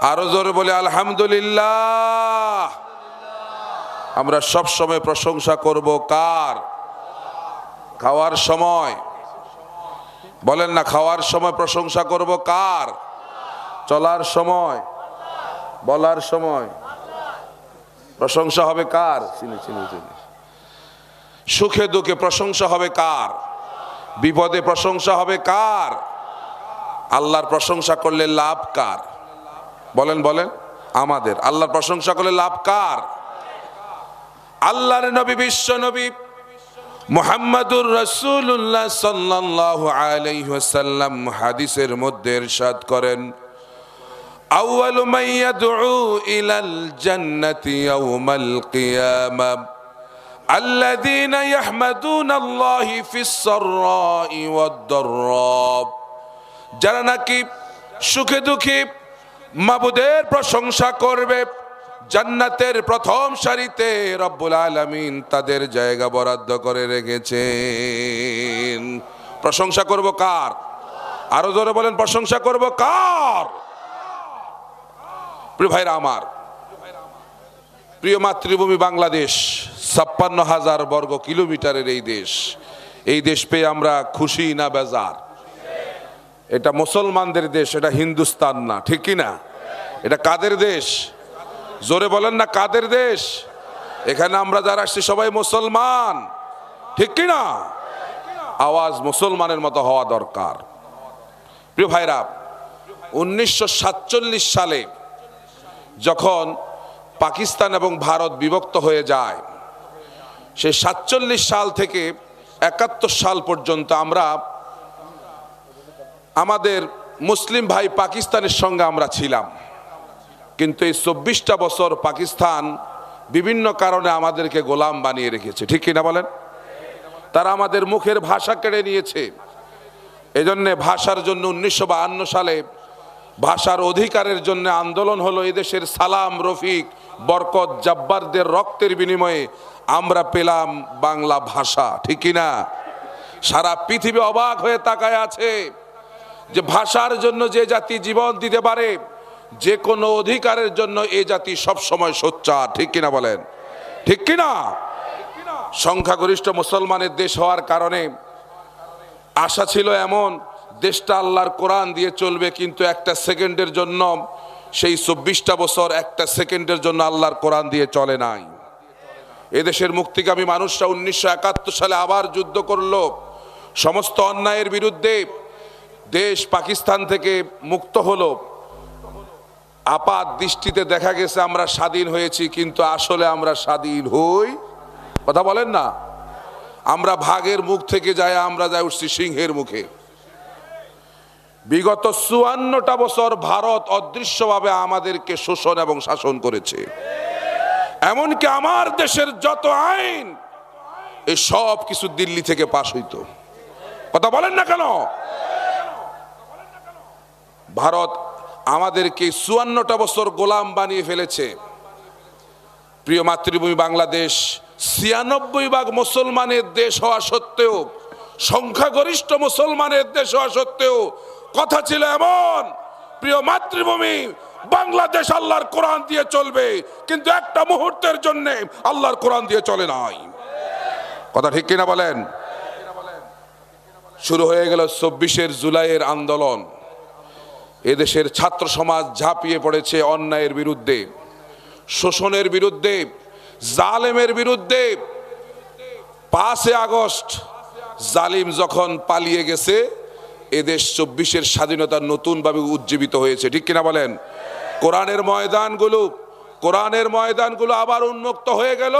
আরও জোরে বলে, আলহামদুলিল্লাহ। আমরা সব সময় প্রশংসা করব কার? খাওয়ার সময়। বলেন না, খাওয়ার সময় প্রশংসা করব কার? চলার সময়। বলার সময়। প্রশংসা হবে কার? চিনি চিনি চিনি। সুখে দুঃখে প্রশংসা হবে কার? বিপদে প্রশংসা হবে কার? আল্লাহর প্রশংসা করলে লাভ কার? বলেন বলেন আমাদের আল্লাহর প্রশংসা করলে লাভ কার আল্লাহর নবী বিশ্ব নবী মুহাম্মাদুর রাসূলুল্লাহ সাল্লাল্লাহু আলাইহি ওয়াসাল্লাম হাদিসের মধ্যে ইরশাদ করেন আউয়ালু মান ইয়াদউ ইলাল জান্নাতি ইয়াউমাল কিয়ামা الذين يحمدون الله في السراء والضراء যারা নাকি সুখে দুঃখে মাবুদের প্রশংসা করবে। জান্নাতের প্রথম সারিতে রব্বুল আলামিন তাদের জায়গা বরাদ্দ করে রেখেছেন। প্রশংসা করব কার? আরও জোরে বলেন, প্রশংসা করব কার? প্রিয় ভাইরা আমার, প্রিয় মাতৃভূমি বাংলাদেশ, ছাপ্পান্ন হাজার বর্গ কিলোমিটারের এই দেশ এই দেশ পেয়ে আমরা খুশি না বেজার? এটা মুসলমানদের দেশ, এটা হিন্দুস্তান না, ঠিক না এটা কাদের দেশ? জোরে বলেন না, কাদের দেশ? এখানে আমরা যারা আসছি সবাই মুসলমান, ঠিক না আওয়াজ মুসলমানের মতো হওয়া দরকার। প্রিয় ভাইরা, উনিশশো সাতচল্লিশ সালে যখন পাকিস্তান এবং ভারত বিভক্ত হয়ে যায়, সেই সাতচল্লিশ সাল থেকে একাত্তর সাল পর্যন্ত আমরা আমাদের মুসলিম ভাই পাকিস্তানের সঙ্গে আমরা ছিলাম। কিন্তু এই চব্বিশটা বছর পাকিস্তান বিভিন্ন কারণে আমাদেরকে গোলাম বানিয়ে রেখেছে। ঠিক কিনা বলেন? তারা আমাদের মুখের ভাষা কেড়ে নিয়েছে। এজন্যে ভাষার জন্য উনিশশো সালে ভাষার অধিকারের জন্য আন্দোলন হলো এদেশের সালাম, রফিক, বরকত, জাব্বারদের রক্তের বিনিময়ে আমরা পেলাম বাংলা ভাষা। ঠিক না সারা পৃথিবী অবাক হয়ে তাকায় আছে। যে ভাষার জন্য যে জাতি জীবন দিতে পারে, যে কোনো অধিকারের জন্য এ জাতি সব সময় সোচ্চার। ঠিক কিনা বলেন? ঠিক কিনা? সংখ্যাগরিষ্ঠ মুসলমানের দেশ হওয়ার কারণে আশা ছিল এমন, দেশটা আল্লাহর কোরআন দিয়ে চলবে, কিন্তু একটা সেকেন্ডের জন্য, সেই চব্বিশটা বছর একটা সেকেন্ডের জন্য আল্লাহর কোরআন দিয়ে চলে নাই। এদেশের মুক্তিকামী মানুষরা উনিশশো একাত্তর সালে আবার যুদ্ধ করল। সমস্ত অন্যায়ের বিরুদ্ধে দেশ পাকিস্তান থেকে মুক্ত হলো। আপাত দৃষ্টিতে দেখা গেছে আমরা স্বাধীন হয়েছি, কিন্তু আসলে আমরা স্বাধীন হই। কথা বলেন না। আমরা ভাগের মুখ থেকে যাই আমরা যাই উঠছি সিংহের মুখে। বিগত চুয়ান্নটা বছর ভারত অদৃশ্যভাবে আমাদেরকে শোষণ এবং শাসন করেছে। এমনকি আমার দেশের যত আইন এই সব কিছু দিল্লি থেকে পাশ হইতো। কথা বলেন না কেন? ভারত আমাদেরকে চুয়ান্নটা বছর গোলাম বানিয়ে ফেলেছে। প্রিয় মাতৃভূমি বাংলাদেশ, ছিয়ানব্বই ভাগ মুসলমানের দেশ হওয়া সত্ত্বেও, সংখ্যাগরিষ্ঠ মুসলমানের দেশ হওয়া সত্ত্বেও, কথা ছিল এমন, প্রিয় মাতৃভূমি, বাংলাদেশ আল্লাহর কোরআন দিয়ে চলবে, কিন্তু একটা মুহূর্তের জন্য আল্লাহর কোরআন দিয়ে চলে নাই। কথা ঠিক কিনা বলেন? শুরু হয়ে গেল চব্বিশের জুলাইয়ের আন্দোলন। এদেশের ছাত্র সমাজ ঝাঁপিয়ে পড়েছে অন্যায়ের বিরুদ্ধে, শোষণের বিরুদ্ধে, জালেমের বিরুদ্ধে। পাঁচে আগস্ট জালিম যখন পালিয়ে গেছে, এদেশ চব্বিশের স্বাধীনতা নতুনভাবে উজ্জীবিত হয়েছে, ঠিক কিনা বলেন? কোরআনের ময়দানগুলো কোরআনের ময়দানগুলো আবার উন্মুক্ত হয়ে গেল।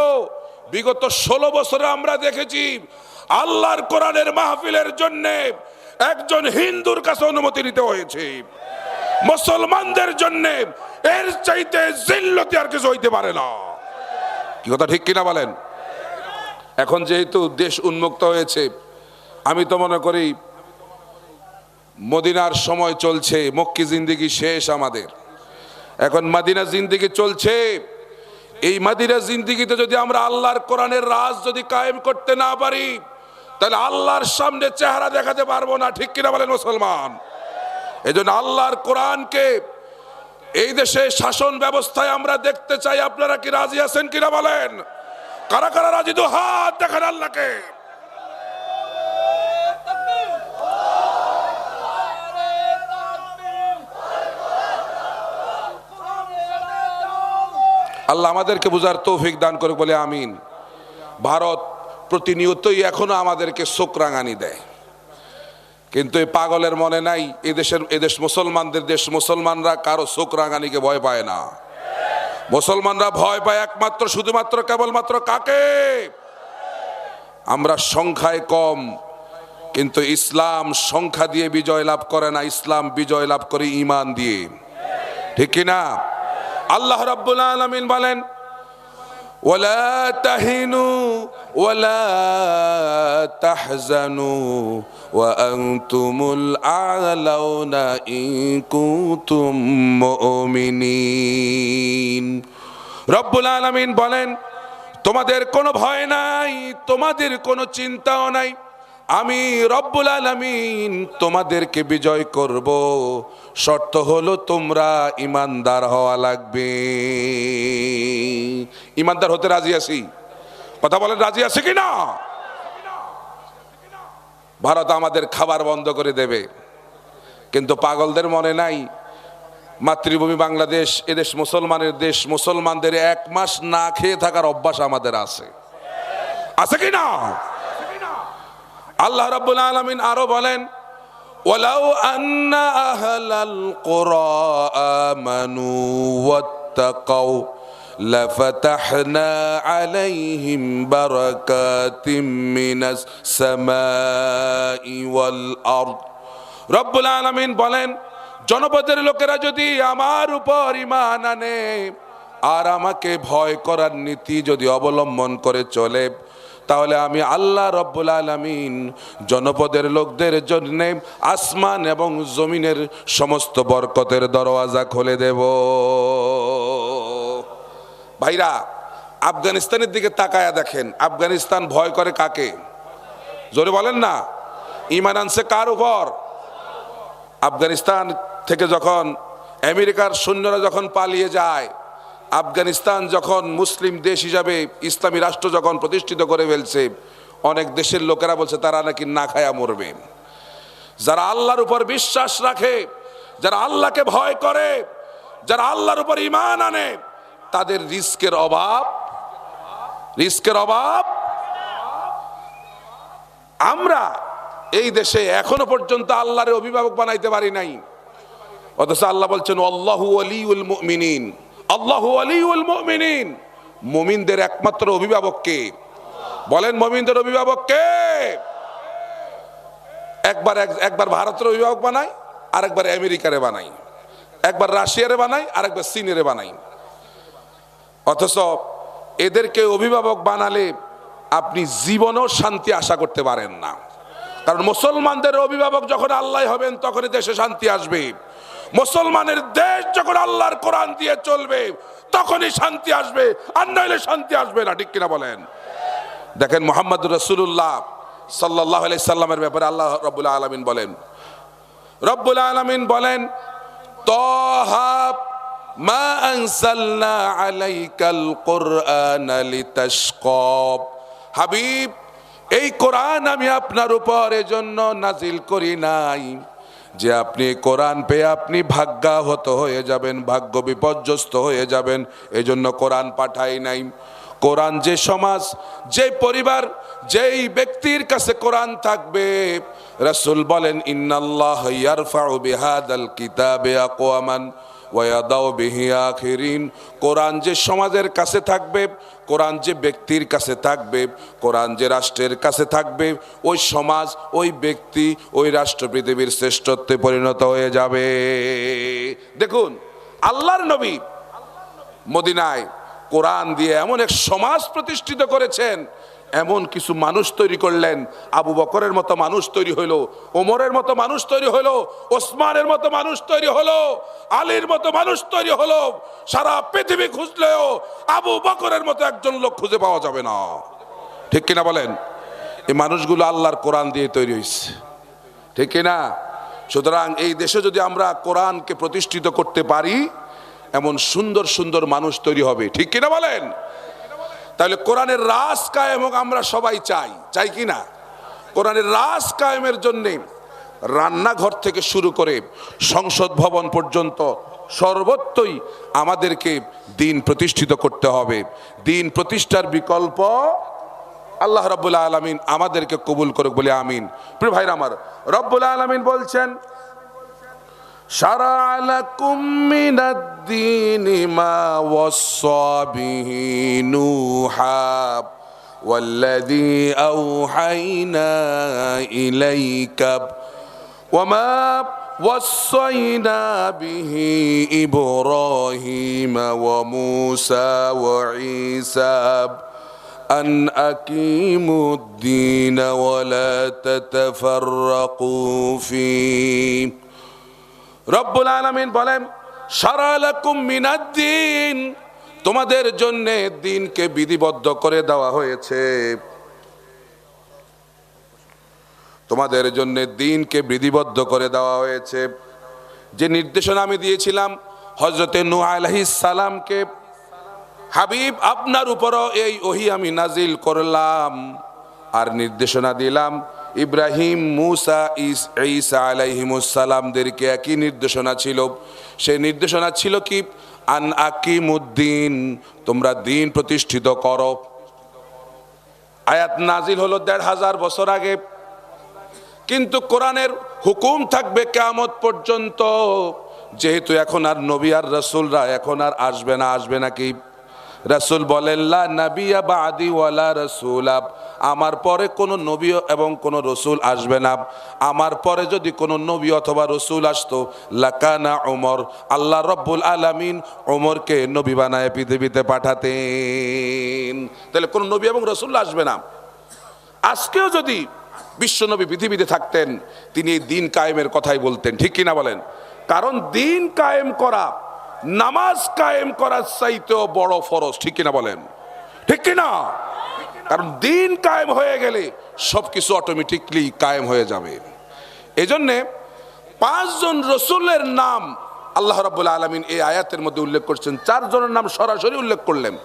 বিগত ষোলো বছরে আমরা দেখেছি, আল্লাহর কোরআনের মাহফিলের জন্য একজন হিন্দুর কাছে অনুমতি নিতে হয়েছে। মুসলমানদের জন্য এর চাইতে জিল্লতি আর কিছু হইতে পারে না। কি কথা ঠিক কিনা বলেন? এখন যেহেতু দেশ উন্মুক্ত হয়েছে, আমি তো মনে করি মদিনার সময় চলছে, মক্কি জিন্দিগি শেষ আমাদের। এখন মাদিনা জিন্দিগি চলছে। এই মাদিনা জিন্দিগিতে যদি আমরা আল্লাহর কোরআনের রাজ যদি কায়েম করতে না পারি তাহলে আল্লাহর সামনে চেহারা দেখাতে পারব না, ঠিক কিনা বলেন মুসলমান? এই জন্য আল্লাহর কোরআনকে এই দেশে শাসন ব্যবস্থায় আমরা দেখতে চাই, আপনারা কি রাজি আছেন কিনা বলেন? কারা কারা রাজি? দু হাত দেখেন আল্লাহকে। আল্লাহ আমাদেরকে বুঝার তৌফিক দান করে বলে আমিন। ভারত প্রতিনিয়তই এখনও আমাদেরকে শোক রাঙানি দেয়। কিন্তু এই পাগলের মনে নাই এদেশের এদেশ মুসলমানদের দেশ মুসলমানরা কারও শোক রাঙানিকে ভয় পায় না। মুসলমানরা ভয় পায় একমাত্র, শুধুমাত্র, কেবলমাত্র কাকে? আমরা সংখ্যায় কম, কিন্তু ইসলাম সংখ্যা দিয়ে বিজয় লাভ করে না, ইসলাম বিজয় লাভ করে ইমান দিয়ে। ঠিক কিনা? আল্লাহ রাব্বুল আলামিন বলেন ولا تهنوا ولا تحزنوا وأنتم الأعلون إن كنتم مؤمنين রব্বুল আলামিন বলেন তোমাদের কোনো ভয় নাই তোমাদের কোনো চিন্তাও নাই আমি রব্বুল আলামিন তোমাদেরকে বিজয় করব। শর্ত হলো তোমরা ইমানদার হওয়া লাগবে। ইমানদার হতে রাজি আছি? কথা বলেন, রাজি আছে কি না ভারত আমাদের খাবার বন্ধ করে দেবে। কিন্তু পাগলদের মনে নাই? মাতৃভূমি বাংলাদেশ, এদেশ মুসলমানের দেশ, মুসলমানদের এক মাস না খেয়ে থাকার অভ্যাস আমাদের আছে। আছে কি না আল্লাহ রাব্বুল আলামিন আরো বলেন ولو أن أهل القرى آمنوا واتقوا لفتحنا عليهم بركات من السماء والأرض رب العالمين বলেন জনপদের লোকেরা যদি আমার উপর ইমান আনে আর আমাকে ভয় করার নীতি যদি অবলম্বন করে চলে তাহলে আমি আল্লাহ রব্বুল আলমিন জনপদের লোকদের জন্যে আসমান এবং জমিনের সমস্ত বরকতের দরওয়াজা খুলে দেব। ভাইরা, আফগানিস্তানের দিকে তাকায়া দেখেন। আফগানিস্তান ভয় করে কাকে? জোরে বলেন না। ইমান আনছে কার উপর? আফগানিস্তান থেকে যখন আমেরিকার সৈন্যরা যখন পালিয়ে যায় আফগানিস্তান যখন মুসলিম দেশ হিসাবে ইসলামী রাষ্ট্র যখন প্রতিষ্ঠিত করে ফেলছে, অনেক দেশের লোকেরা বলছে তারা নাকি না খায়া মরবে। যারা আল্লাহর উপর বিশ্বাস রাখে, যারা আল্লাহকে ভয় করে, যারা আল্লাহর উপর ইমান আনে, তাদের রিস্কের অভাব রিস্কের অভাব। আমরা এই দেশে এখনও পর্যন্ত আল্লাহর অভিভাবক বানাইতে পারি নাই। অথচ আল্লাহ বলছেন আল্লাহু আলিউল মুমিনিন। আল্লাহু আলিউল মুমিনিন। মুমিনদের একমাত্র অভিভাবক কে? বলেন মমিনদের অভিভাবক কে? একবার এক- একবার ভারতের অভিভাবক বানাই, আরেকবার আমেরিকারে বানাই। একবার রাশিয়ারে বানাই, আরেকবার চীনেরে বানাই। অথচ এদেরকে অভিভাবক বানালে আপনি জীবনেও শান্তি আশা করতে পারেন না। কারণ মুসলমানদের অভিভাবক যখন আল্লাহ হবেন, তখনই দেশে শান্তি আসবে। মুসলমানের দেশ যখন আল্লাহর কোরআন দিয়ে চলবে, তখনই শান্তি আসবে। আর নইলে শান্তি আসবে না, ঠিক কিনা বলেন? দেখেন মোহাম্মদ রসুল্লাহ সাল্লাহ সাল্লামের ব্যাপারে আল্লাহ রব্বুল আলমিন বলেন। রব্বুল আলমিন বলেন, তহা মা আনসালনা আলাইকাল কোরআন লিতাশকাব হাবিব, এই কোরআন আমি আপনার উপর এজন্য নাজিল করি নাই। যে আপনি কোরআন পেয়ে আপনি ভাগ্যাহত হয়ে যাবেন, ভাগ্য বিপর্যস্ত হয়ে যাবেন, এজন্য কোরআন পাঠাই নাই। কোরআন যে সমাজ, যে পরিবার, যেই ব্যক্তির কাছে কোরআন থাকবে, রাসূল বলেন, ইন্নাল্লাহ কোরআন যে সমাজের কাছে থাকবে কোরআন যে ব্যক্তির কাছে থাকবে, কোরআন যে রাষ্ট্রের কাছে থাকবে, ওই সমাজ, ওই ব্যক্তি, ওই রাষ্ট্র পৃথিবীর শ্রেষ্ঠত্বে পরিণত হয়ে যাবে। দেখুন, আল্লাহর নবী মদিনায় কোরআন দিয়ে এমন এক সমাজ প্রতিষ্ঠিত করেছেন এমন কিছু মানুষ তৈরি করলেন। আবু বকরের মতো মানুষ তৈরি হলো, ওমরের মতো মানুষ তৈরি হলো, ওসমানের মতো মানুষ তৈরি হলো, আলীর মতো মানুষ তৈরি হলো। সারা পৃথিবী খুঁজলেও আবু বকরের মতো একজন লোক খুঁজে পাওয়া যাবে না। ঠিক কিনা বলেন? এই মানুষগুলো আল্লাহর কোরআন দিয়ে তৈরি হয়েছে ঠিক কিনা? সুতরাং এই দেশে যদি আমরা কোরআনকে প্রতিষ্ঠিত করতে পারি, এমন সুন্দর সুন্দর মানুষ তৈরি হবে। ঠিক কিনা বলেন? তাহলে কোরআনের রাস কায়েম হোক, আমরা সবাই চাই। চাই কি না? কোরআনের রাস কায়েমের জন্যে রান্নাঘর থেকে শুরু করে সংসদ ভবন পর্যন্ত সর্বত্রই আমাদেরকে দিন প্রতিষ্ঠিত করতে হবে। দিন প্রতিষ্ঠার বিকল্প আল্লাহ রব্বুল আলমিন আমাদেরকে কবুল করুক বলে আমিন। প্রিয় ভাইরা আমার, রব্বুল আলমিন বলছেন شرع لكم من الدين ما وصى به نوحا والذي أوحينا إليك وما وصينا به إبراهيم وموسى وعيسى أن أقيموا الدين ولا تتفرقوا فيه. রব্বুল আলামিন বলেন মিনাদ্দিন, তোমাদের জন্য দিনকে বিধিবদ্ধ করে দেওয়া হয়েছে। তোমাদের জন্য দিনকে বিধিবদ্ধ করে দেওয়া হয়েছে। যে নির্দেশনা আমি দিয়েছিলাম হজরতে আলাইহিস সালামকে, হাবিব, আপনার উপরও এই ওহি আমি নাজিল করলাম। আর নির্দেশনা দিলাম ইব্রাহিম মুসা ইস, ঈসা আলাইহিমুসালামদেরকে একই নির্দেশনা ছিল। সেই নির্দেশনা ছিল কি? আন আকিমুদ্দিন, তোমরা দিন প্রতিষ্ঠিত করো। আয়াত নাজিল হলো দেড় হাজার বছর আগে। কিন্তু কোরআনের হুকুম থাকবে কেয়ামত পর্যন্ত। যেহেতু এখন আর নবী আর রসুলরা এখন আর আসবে না, আসবে নাকি রসুল বলেন, লা নাবিয়া বা আদি ওয়ালা রসুল। আমার পরে কোনো নবী এবং কোনো রসুল আসবে না। আমার পরে যদি কোনো নবী অথবা রসুল আসতো, লাকানা ওমর আল্লাহ রব্বুল আলামিন ওমরকে নবী বানায় পৃথিবীতে পাঠাতেন। তাহলে কোনো নবী এবং রসুল আসবে না। আজকেও যদি বিশ্বনবী পৃথিবীতে থাকতেন, তিনি এই দিন কায়েমের কথাই বলতেন, ঠিক কিনা বলেন? কারণ দিন কায়েম করা নামাজ কায়েম করার চাইতেও বড় ফরজ, ঠিক কিনা বলেন? ঠিক কিনা? কারণ দিন কায়েম হয়ে গেলে সব কিছু অটোমেটিকলি কায়েম হয়ে যাবে। এজন্যে পাঁচজন রসুলের নাম আল্লাহ রাবুল আলমিন এই আয়াতের মধ্যে উল্লেখ করছেন। চারজনের নাম সরাসরি উল্লেখ করলেন।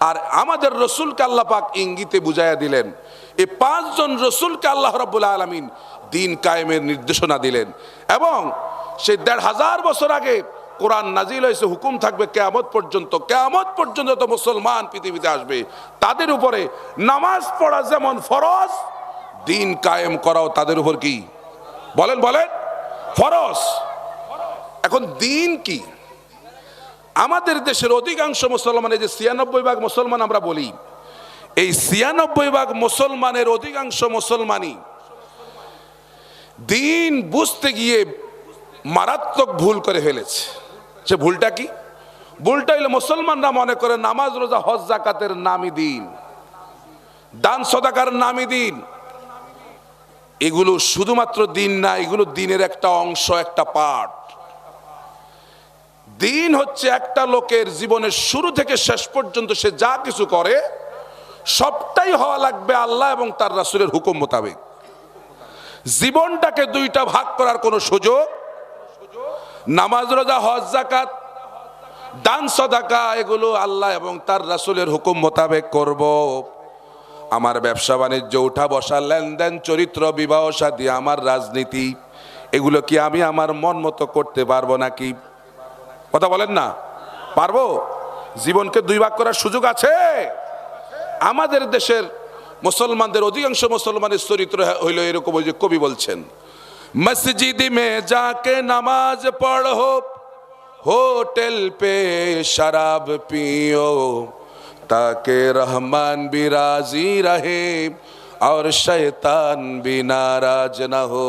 আর আমাদের রসুলকে আল্লাহ পাক ইঙ্গিতে বুঝাইয়া দিলেন, এই পাঁচজন রসুলকে আল্লাহ রাবুল আলমিন দিন কায়েমের নির্দেশনা দিলেন। এবং সেই দেড় হাজার বছর আগে কোরআন নাজিল হয়েছে, হুকুম থাকবে কেয়ামত পর্যন্ত। কেয়ামত পর্যন্ত তো মুসলমান পৃথিবীতে আসবে। তাদের উপরে নামাজ পড়া যেমন ফরজ, দিন কায়েম করাও তাদের উপর কি? বলেন বলেন। ফরজ। এখন দিন কি? আমাদের দেশের অধিকাংশ মুসলমানের যে ছিয়ানব্বই ভাগ মুসলমান আমরা বলি, এই ছিয়ানব্বই ভাগ মুসলমানের অধিকাংশ মুসলমানই দিন বুঝতে গিয়ে মারাত্মক ভুল করে ফেলেছে। সে ভুলটা কি? ভুলটা হইলে মুসলমানরা মনে করে নামাজ, রোজা, হজ, জাকাতের নামই দিন। দান, সদাকার নামই দিন। এগুলো শুধুমাত্র দিন না, এগুলো দিনের একটা অংশ, একটা পার্ট দিন হচ্ছে একটা লোকের জীবনের শুরু থেকে শেষ পর্যন্ত সে যা কিছু করে, সবটাই হওয়া লাগবে আল্লাহ এবং তার রাসুলের হুকুম মোতাবেক। জীবনটাকে দুইটা ভাগ করার কোনো সুযোগ নামাজ, রোজা, হজ জাকাত দান, সদাকা, এগুলো আল্লাহ এবং তার রাসুলের হুকুম মোতাবেক করব। আমার ব্যবসা বাণিজ্য, উঠা বসা, লেনদেন, চরিত্র, বিবাহ সাদী, আমার রাজনীতি, এগুলো কি আমি আমার মন মতো করতে পারব নাকি? কথা বলেন না। পারব? জীবনকে দুই ভাগ করার সুযোগ আছে। আমাদের দেশের মুসলমানদের, অধিকাংশ মুসলমানের চরিত্র হইল এরকম ওই যে কবি বলছেন মসজিদ মে যাকে নামাজ পড়ো হোটেল পে শরাব পিও তাকে রহমান भी राजी रहे और शैतान भी नाराज न हो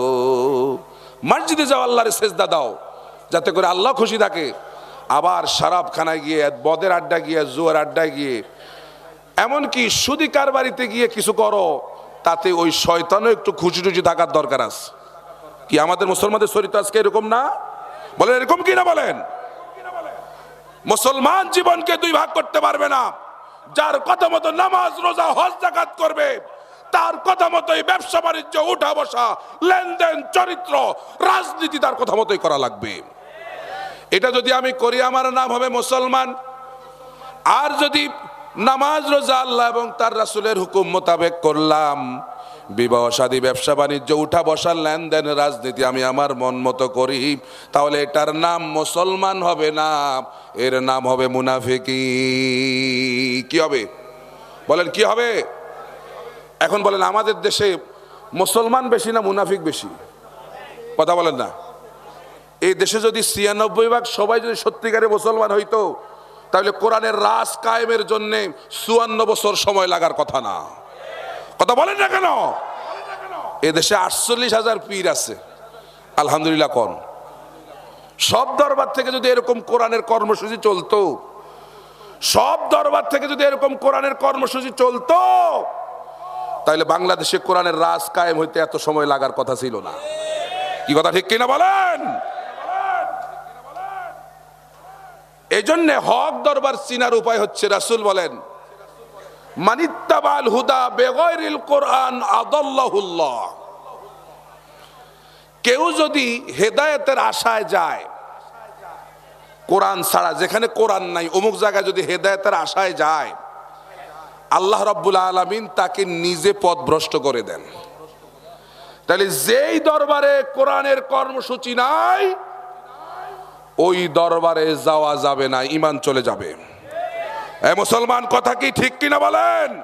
মসজিদে যাও আল্লাহর সেজদা দাও যাতে করে আল্লাহ খুশি থাকে আবার খানায় গিয়ে বদের আড্ডা গিয়ে জুয়ার আড্ডায় গিয়ে এমনকি সুদি বাড়িতে গিয়ে কিছু করো তাতে ওই শয়তানও একটু খুশি টুচি থাকার দরকার আছে কি আমাদের মুসলমানদের চরিত্র আজকে এরকম না? বলেন, এরকম কি না বলেন? মুসলমান জীবনকে দুই ভাগ করতে পারবে না। যার কথা মতো নামাজ, রোজা, হজ জাকাত করবে, তার কথা মতোই ব্যবসা, বাণিজ্য, উঠা বসা, লেনদেন, চরিত্র, রাজনীতি তার কথা মতোই করা লাগবে। এটা যদি আমি করি আমার নাম হবে মুসলমান। আর যদি নামাজ, রোজা, আল্লাহ এবং তার রাসুলের হুকুম মোতাবেক করলাম বিবাহ, শাদী, ব্যবসা, বাণিজ্য, উঠা বসার লেনদেন, রাজনীতি আমি আমার মন মতো করি। তাহলে এটার নাম মুসলমান হবে না, এর নাম হবে মুনাফিকি। কি হবে? বলেন, কি হবে? এখন বলেন, আমাদের দেশে মুসলমান বেশি না মুনাফিক বেশি? কথা বলেন না। এই দেশে যদি ছিয়ানব্বই ভাগ সবাই যদি সত্যিকারে মুসলমান হইতো, তাহলে কোরআনের রাস কায়েমের জন্যে চুয়ান্ন বছর সময় লাগার কথা না। কথা বলেন না কেন? এ দেশে আটচল্লিশ হাজার পীর আছে। আলহামদুলিল্লাহ কন। সব দরবার থেকে যদি এরকম কোরআনের কর্মসূচি চলতো, সব দরবার থেকে যদি এরকম কোরআনের কর্মসূচি চলতো, তাহলে বাংলাদেশে কোরআনের রাজ কায়েম হইতে এত সময় লাগার কথা ছিল না। কি কথা ঠিক কিনা বলেন? এই জন্যে হক দরবার চিনার উপায় হচ্ছে রাসুল বলেন মানিত্তাবাল হুদা বেগরিল কোরআন আদাল্লাহুল্লাহ। কেউ যদি হেদায়েতের আশায় যায়, কোরআন ছাড়া, যেখানে কোরআন নাই, অমুক জায়গায় যদি হেদায়েতের আশায় যায়, আল্লাহ রাব্বুল আলামিন তাকে নিজে পথ ভ্রষ্ট করে দেন। তাহলে যেই দরবারে কোরআনের কর্মসূচি নাই, ওই দরবারে যাওয়া যাবে না ইমান চলে যাবে। মুসলমান, কথা কি ঠিক কিনা বলেন?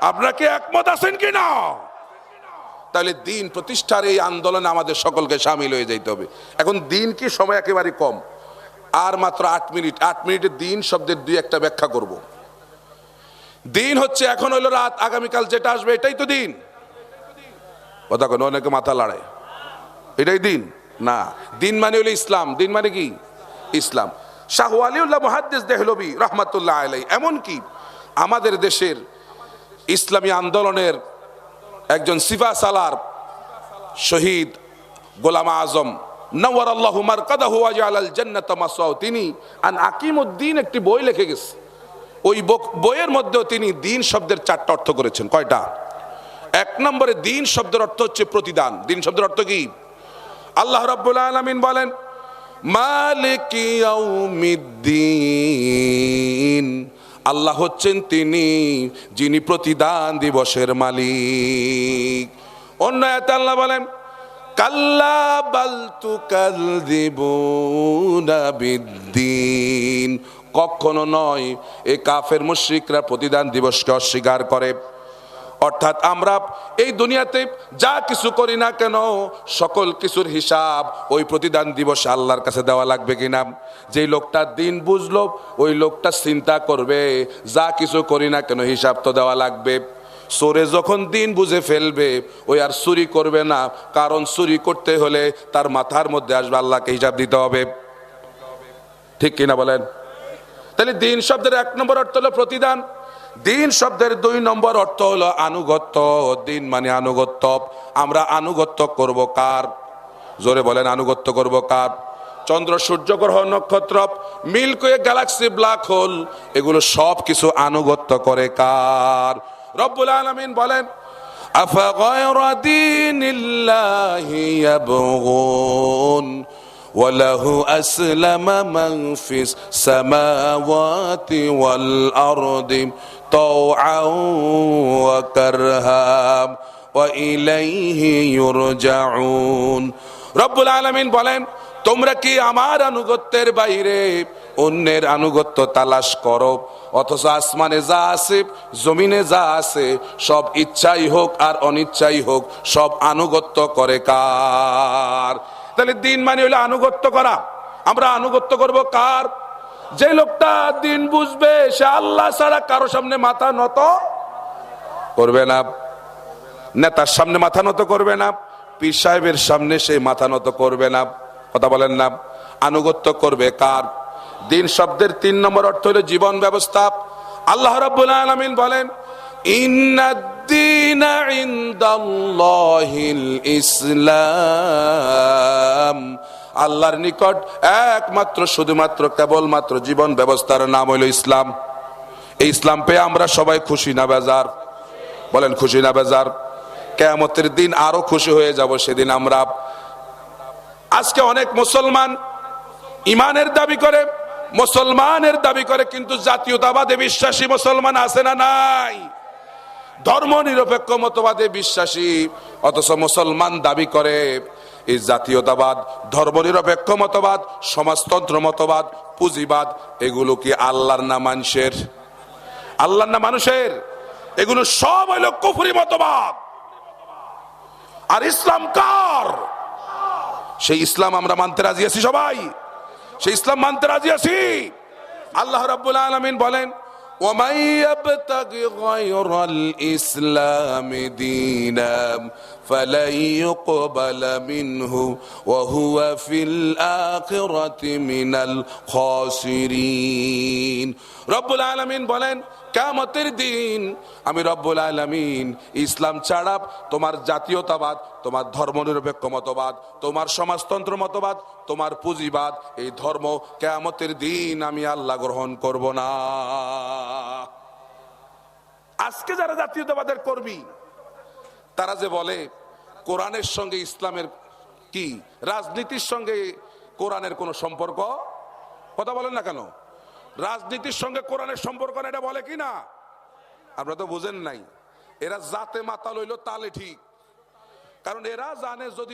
আপনারা কি একমত আছেন কিনা? তাহলে দিন প্রতিষ্ঠার এই আন্দোলনে আমাদের সকলকে সামিল হয়ে যাইতে হবে। এখন দিন কি সময় একেবারে কম। আর মাত্র আট মিনিট, আট মিনিটে দিন শব্দের দুই একটা ব্যাখ্যা করব। দিন হচ্ছে, এখন হইল রাত, আগামীকাল যেটা আসবে এটাই তো দিন। কথা কোনো অনেকে মাথা লাড়ায়। এটাই দিন? না। দিন মানে হলো ইসলাম। দিন মানে কি? ইসলাম। শাহ আলিউল্লাহ মুহাদ্দিস দেহলবি রহমাতুল্লাহ আলাই এমন কি আমাদের দেশের ইসলামী আন্দোলনের একজন সিফা সালার শহীদ গোলাম আজম নওয়ার আল্লাহ মারকাদাহু ওয়াজআলাল জান্নাত মাসাও তিনি আন আকিমউদ্দিন একটি বই লিখে গেছে। ওই বইয়ের মধ্যেও তিনি দিন শব্দের চারটা অর্থ করেছেন। কয়টা? এক নম্বরে দিন শব্দের অর্থ হচ্ছে প্রতিদান। দিন শব্দের অর্থ কি? আল্লাহ রাব্বুল আলামিন বলেন মালিক ইয়াউমিদ্দিন। আল্লাহ হচ্ছেন তিনি, যিনি প্রতিদান দিবসের মালিক। অন্য আয়াতে আল্লাহ বলেন, কাল্লা বাল তুকাযযিবুনা বিদ্দিন। কখনো নয়, এ কাফের মুশরিকরা প্রতিদান দিবসকে অস্বীকার করে। অর্থাৎ আমরা এই দুনিয়াতে যা কিছু করি না কেন, সকল কিছুর হিসাব ওই প্রতিদান দিবস আল্লাহর কাছে দেওয়া লাগবে কিনা? যেই লোকটা দিন বুঝলো, ওই লোকটা চিন্তা করবে, যা কিছু করি না কেন হিসাব তো দেওয়া লাগবে। চোরে যখন দিন বুঝে ফেলবে ওই আর চুরি করবে না, কারণ চুরি করতে হলে তার মাথার মধ্যে আসবে আল্লাহকে হিসাব দিতে হবে। ঠিক কিনা বলেন? তাহলে দিন শব্দের এক নম্বর অর্থ হলো প্রতিদান। দিন শব্দের দুই নম্বর অর্থ হলো আনুগত্য দিন মানে আনুগত্য আমরা আনুগত্য করব কার জোরে বলেন আনুগত্য করব কার চন্দ্র সূর্য গ্রহ নক্ষত্র মিল্কওয়ে গ্যালাক্সি ব্ল্যাক হোল এগুলো সব কিছু আনুগত্য করে কার রব্বুল আলামিন বলেন أفغير دين الله يبغون وله أسلم من في السماوات والأرض طوعا وكرها وإليه يرجعون رب العالمين বলেন তোমরা কি আমার আনুগত্যের বাইরে অন্যের আনুগত্য তালাশ করো অথচ আসমানে যা আছে জমিনে যা আছে সব ইচ্ছাই হোক আর অনিচ্ছাই হোক সব আনুগত্য করে কার তাহলে দিন মানে হলো আনুগত্য করা আমরা আনুগত্য করব কার যে লোকটা দিন বুঝবে, সে আল্লাহ ছাড়া কারও সামনে মাথা নত করবে না। নেতার সামনে মাথা নত করবে না। পীর সাহেবের সামনে সে মাথা নত করবে না। কথা বলেন না। আনুগত্য করবে কার? দিন শব্দের তিন নম্বর অর্থ হলো জীবন ব্যবস্থা। আল্লাহ রাব্বুল আলামিন বলেন, ইন্নাদ্দীনা ইনদাল্লাহিল ইসলাম। আল্লাহর নিকট একমাত্র, শুধুমাত্র, কেবলমাত্র জীবন ব্যবস্থার নাম হইল ইসলাম। এই ইসলাম পেয়ে আমরা সবাই খুশি না, বেজার? বলেন, খুশি না, বেজার? কেয়ামতের দিন আরও খুশি হয়ে যাব সেদিন আমরা। আজকে অনেক মুসলমান ইমানের দাবি করে, মুসলমানের দাবি করে, কিন্তু জাতীয়তাবাদে বিশ্বাসী মুসলমান আছে না নাই? ধর্ম নিরপেক্ষ মতবাদে বিশ্বাসী, অথচ মুসলমান দাবি করে এই জাতীয়তাবাদ ধর্ম নিরপেক্ষ মতবাদ, সমাজতন্ত্র মতবাদ, পুঁজিবাদ, এগুলো কি আল্লাহর না মানুষের? আল্লাহর না মানুষের? এগুলো সব হইল কুফরি মতবাদ। আর ইসলাম কার? সেই ইসলাম আমরা মানতে রাজি আছি সবাই। সেই ইসলাম মানতে রাজি আছি। আল্লাহ রাব্বুল আলামিন বলেন ومن يبتغ غير الإسلام دينا فلن يقبل منه وهو في الآخرة من الخاسرين رب العالمين বলেন কামতের দিন আমি রব্বুল আলামিন ইসলাম ছাড়া তোমার জাতীয়তাবাদ, তোমার ধর্মনিরপেক্ষ মতবাদ, তোমার সমাজতন্ত্র মতবাদ, তোমার পুঁজিবাদ, এই ধর্ম কেয়ামতের দিন আমি আল্লাহ গ্রহণ করব না। আজকে যারা জাতীয়তাবাদের কর্মী, তারা যে বলে, কোরআনের সঙ্গে ইসলামের কি, রাজনীতির সঙ্গে কোরআনের কোনো সম্পর্ক? কথা বলেন না কেন? রাজনীতির সঙ্গে কোরআনের সম্পর্ক না এটা বলে কি না? আপনারা তো বুঝেন নাই। এরা জাতে মাতাল হইল তালে ঠিক। কারণ এরা জানে যদি